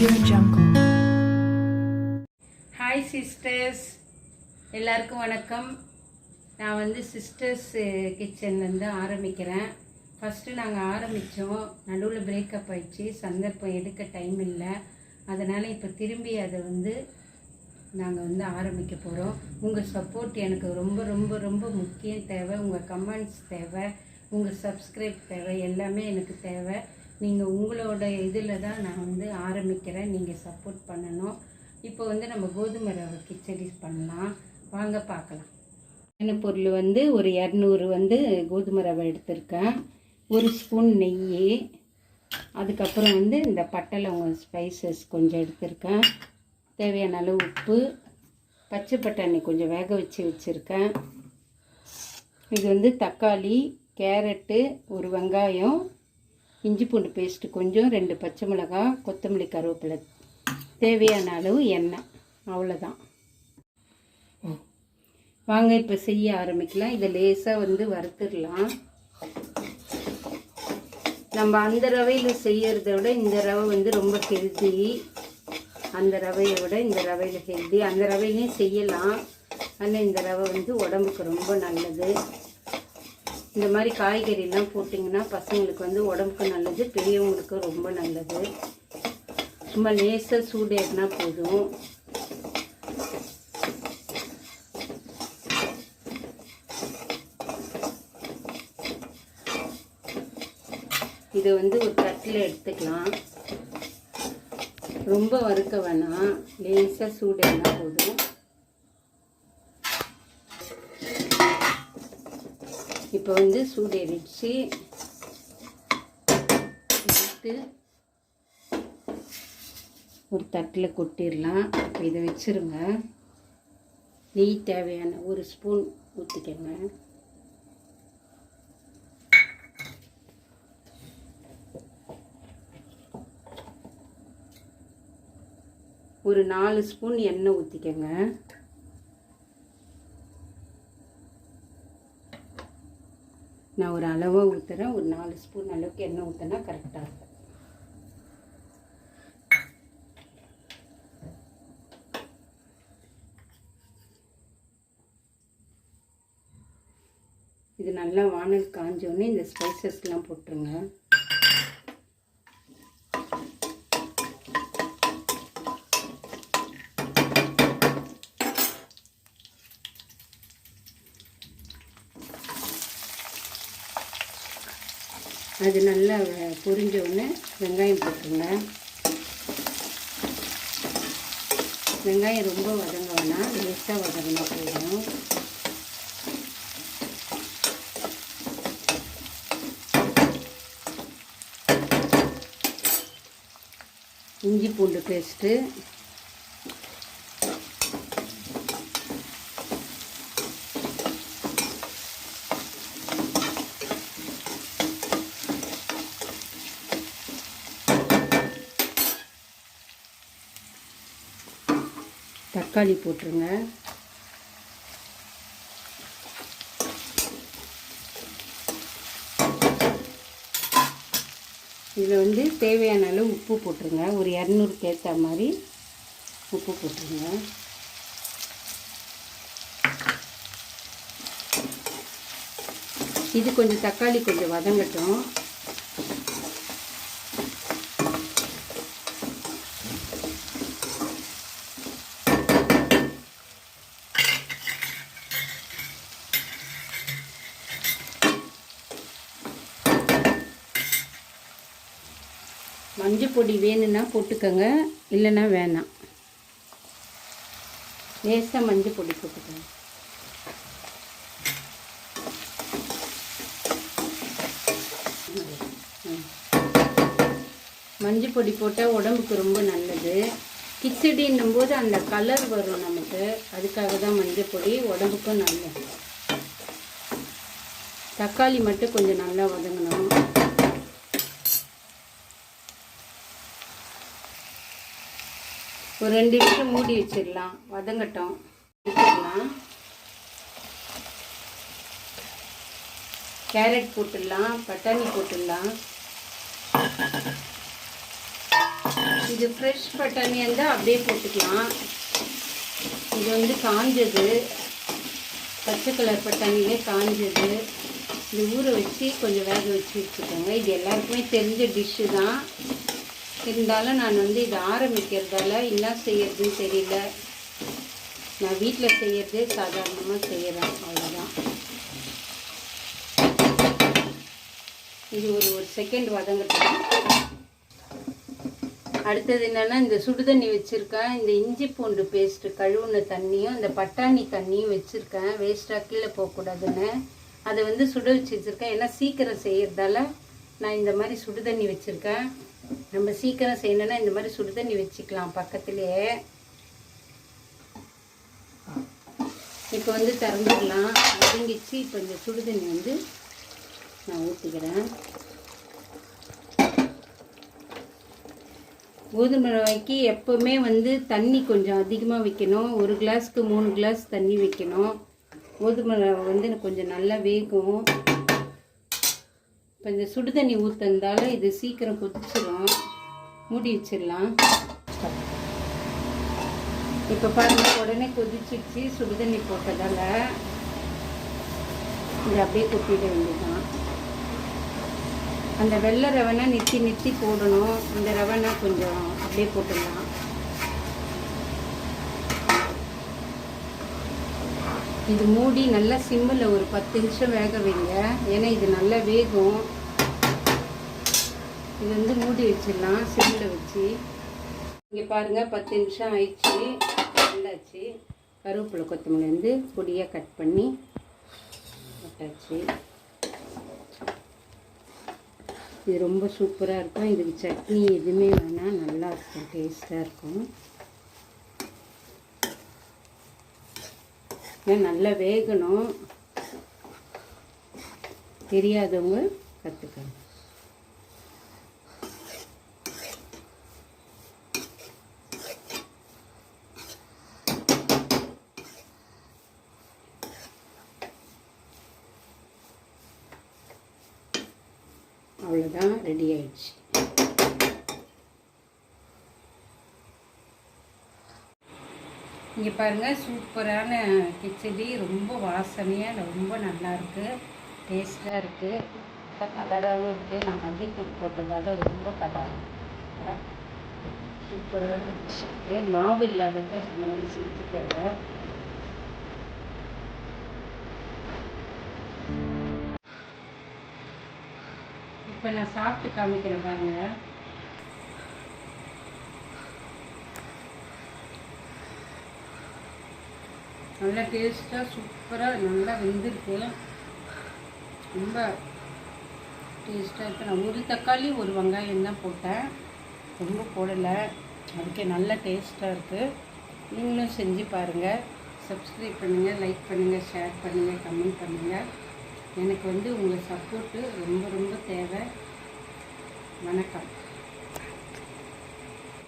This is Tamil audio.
Audio Jungle. ஹாய் சிஸ்டர்ஸ் எல்லாருக்கும் வணக்கம். நான் வந்து சிஸ்டர்ஸ் கிச்சன்லேருந்து eh, ஆரம்பிக்கிறேன். ஃபஸ்ட்டு நாங்கள் ஆரம்பித்தோம் நடுவில் பிரேக்கப் ஆயிடுச்சு. சந்தர்ப்பம் எடுக்க டைம் இல்லை. அதனால் இப்போ திரும்பி அதை வந்து நாங்கள் வந்து ஆரம்பிக்க போகிறோம் உங்கள் சப்போர்ட் எனக்கு ரொம்ப ரொம்ப ரொம்ப முக்கியம் தேவை. உங்கள் கமெண்ட்ஸ் தேவை. உங்கள் சப்ஸ்கிரைப் தேவை. எல்லாமே எனக்கு தேவை. நீங்கள் உங்களோட இதில் தான் நான் வந்து ஆரம்பிக்கிறேன். நீங்கள் சப்போர்ட் பண்ணணும். இப்போ வந்து நம்ம கோதுமை ரவை கிச்சடி பண்ணலாம். வாங்க பார்க்கலாம். என்ன பொருள் வந்து ஒரு இரநூறு வந்து கோதுமை ரவை எடுத்திருக்கேன். ஒரு ஸ்பூன் நெய். அதுக்கப்புறம் வந்து இந்த பட்டலவங்க ஸ்பைசஸ் கொஞ்சம் எடுத்திருக்கேன். தேவையான அளவு உப்பு. பச்சை பட்டாணி கொஞ்சம் வேக வச்சு வச்சுருக்கேன். இது வந்து தக்காளி கேரட்டு ஒரு வெங்காயம் இஞ்சி பூண்டு பேஸ்ட்டு கொஞ்சம் ரெண்டு பச்சை மிளகாய் கொத்தமல்லி கருவேப்பிலை. தேவையான அளவு எண்ணெய். அவ்வளோதான் வாங்க இப்போ செய்ய ஆரம்பிக்கலாம். இதை லேசாக வந்து வறுத்துடலாம். நம்ம அந்த ரவையில் செய்கிறத விட இந்த ரவை வந்து ரொம்ப ஹெல்த்தி அந்த ரவையை விட இந்த ரவையில் ஹெல்த்தி அந்த ரவையிலையும் செய்யலாம். ஆனால் இந்த ரவை வந்து உடம்புக்கு ரொம்ப நல்லது. இந்த மாதிரி காய்கறிலாம் போட்டிங்கன்னா பசங்களுக்கு வந்து உடம்புக்கு நல்லது பெரியவங்களுக்கு ரொம்ப நல்லது. சும்மா லேசாக சூடேறினா போதும். இதை வந்து ஒரு தட்டில் எடுத்துக்கலாம். ரொம்ப வறுக்க வேணாம். லேசாக சூடேறினா போதும். இப்போ வந்து சூடு எரிச்சு எடுத்து ஒரு தட்டில் கொட்டிடலாம். இப்போ இதை வச்சுருங்க. நெய் தேவையான ஒரு ஸ்பூன் ஊற்றிக்கங்க ஒரு நாலு ஸ்பூன் எண்ணெய் ஊற்றிக்கங்க நான் ஒரு அளவாக ஊற்றுறேன் ஒரு நாலு ஸ்பூன் அளவுக்கு எண்ணெய் ஊற்றினா கரெக்டாக இருக்கும். இது நல்லா வானல் காஞ்சோடனே இந்த ஸ்பைசஸ்லாம் போட்டுருங்க. அது நல்லா பொரிஞ்ச உடனே வெங்காயம் போட்டுருங்க. வெங்காயம் ரொம்ப வதங்க வேணாம் லேசாக வதங்கினா போதும். இஞ்சி பூண்டு பேஸ்ட்டு தக்காளி போட்டுருங்க. இதில் வந்து தேவையான அளவு உப்பு போட்டுருங்க. ஒரு இரநூறுக்கு ஏற்ற மாதிரி உப்பு போட்டுருங்க. இது கொஞ்சம் தக்காளி கொஞ்சம் வதங்கட்டும். மஞ்சள் பொடி வேணும்னா போட்டுக்கோங்க இல்லைன்னா வேணாம். லேசாக மஞ்சள் பொடி போட்டுக்கோங்க. மஞ்சள் பொடி போட்டால் உடம்புக்கு ரொம்ப நல்லது. கிச்சடின்னும் போது அந்த கலர் வரும் நமக்கு. அதுக்காக தான் மஞ்சள் பொடி உடம்புக்கும் நல்லது. தக்காளி மட்டும் கொஞ்சம் நல்லா வதங்கணும். ஒரு ரெண்டு நிமிஷம் மூடி வச்சிடலாம். வதங்கட்டும். வச்சிடலாம் கேரட் போட்டுடலாம். பட்டாணி போட்டுடலாம். இது ஃப்ரெஷ் பட்டாணி இருந்தால் அப்படியே போட்டுக்கலாம். இது வந்து காஞ்சது. பச்சை கலர் பட்டாணியிலே காஞ்சது. இது ஊற வச்சு கொஞ்சம் வேக வச்சு வச்சுக்கோங்க. இது எல்லாருக்குமே தெரிஞ்ச டிஷ்ஷு தான். இருந்தாலும் நான் வந்து இதை ஆரம்பிக்கிறதால என்ன செய்யறதுன்னு தெரியல. நான் வீட்டில் செய்யறதே சாதாரணமாக செய்கிறேன் அவ்வளோதான் இது ஒரு ஒரு செகண்ட் வதங்கட்டும். அடுத்தது என்னென்னா இந்த சுடுதண்ணி வச்சுருக்கேன். இந்த இஞ்சி பூண்டு பேஸ்ட்டு கழுவுன தண்ணியும் இந்த பட்டாணி தண்ணியும் வச்சுருக்கேன். வேஸ்ட்டாக கீழே போகக்கூடாதுன்னு. அதை வந்து சுட வச்சு வச்சுருக்கேன். ஏன்னா சீக்கிரம் செய்கிறதால நான் இந்த மாதிரி சுடுதண்ணி வச்சுருக்கேன். நம்ம சீக்கிரம் செய்யணும்னா இந்த மாதிரி சுடுதண்ணி வச்சுக்கலாம். பக்கத்துலேயே இப்போ வந்து திறந்துடலாம். ஒதுங்கிச்சு. இப்போ இந்த சுடுதண்ணி வந்து நான் ஊற்றிக்கிறேன் கோதுமை ரவைக்கு எப்போவுமே வந்து தண்ணி கொஞ்சம் அதிகமாக வைக்கணும். ஒரு கிளாஸ்க்கு மூணு கிளாஸ் தண்ணி வைக்கணும். கோதுமை ரவை வந்து கொஞ்சம் நல்லா வேகும். இப்போ இந்த சுடுதண்ணி ஊற்றுறதால இது சீக்கிரம் கொதிச்சிடும் மூடி வச்சிடலாம் இப்போ பாருங்கள் உடனே கொதிச்சிடுச்சு சுடுதண்ணி போட்டதால் இது அப்படியே கொட்டிட வேண்டியதான் அந்த வெள்ளை ரவைனா நிறுத்தி நிறுத்தி போடணும். அந்த ரவைனா கொஞ்சம் அப்படியே போட்டுடலாம். இது மூடி நல்லா சிம்மில் ஒரு பத்து நிமிஷம் வேக வைங்க. ஏன்னா இது நல்லா வேகும். இது வந்து மூடி வச்சிடலாம் சிம்மில் வச்சு. இங்கே பாருங்கள் பத்து நிமிஷம் ஆயிடுச்சு. வந்தாச்சு. கருவேப்பிலை கொத்தமல்லி வந்து பொடியாக கட் பண்ணி போட்டாச்சு. இது ரொம்ப சூப்பராக இருக்கும். இதுக்கு சட்னி எதுவுமே வேணால் நல்லா இருக்கும் டேஸ்ட்டாக இருக்கும். ஏன் நல்லா வேகணும். தெரியாதவங்க கற்றுக்கணும் அவ்வளோதான் ரெடி ஆயிடுச்சு. இங்கே பாருங்கள் சூப்பரான கிச்சடி. ரொம்ப வாசனையாக ரொம்ப நல்லா இருக்குது டேஸ்ட்டாக இருக்குது கலராகவும் இருக்குது நான் மல்லித்தூள் போட்டதால ரொம்ப கலர் சூப்பராக இருந்துச்சு ஏன் மாவு இல்லாதத செஞ்சுக்கிறேன் இப்போ நான் சாப்பிட்டு காமிக்கிறேன் பாருங்கள் நல்லா டேஸ்ட்டாக சூப்பராக நல்லா வெந்திருக்கு. ரொம்ப டேஸ்ட்டாக இருக்குது நான் ஒரு தக்காளி ஒரு வெங்காயம் தான் போட்டேன். ரொம்ப போடலை. அதுக்கே நல்ல டேஸ்ட்டாக இருக்குது நீங்களும் செஞ்சு பாருங்கள் சப்ஸ்கிரைப் பண்ணுங்கள் லைக் பண்ணுங்கள் ஷேர் பண்ணுங்கள் கமெண்ட் பண்ணுங்கள் எனக்கு வந்து உங்கள் சப்போர்ட்டு ரொம்ப ரொம்ப தேவை. வணக்கம்.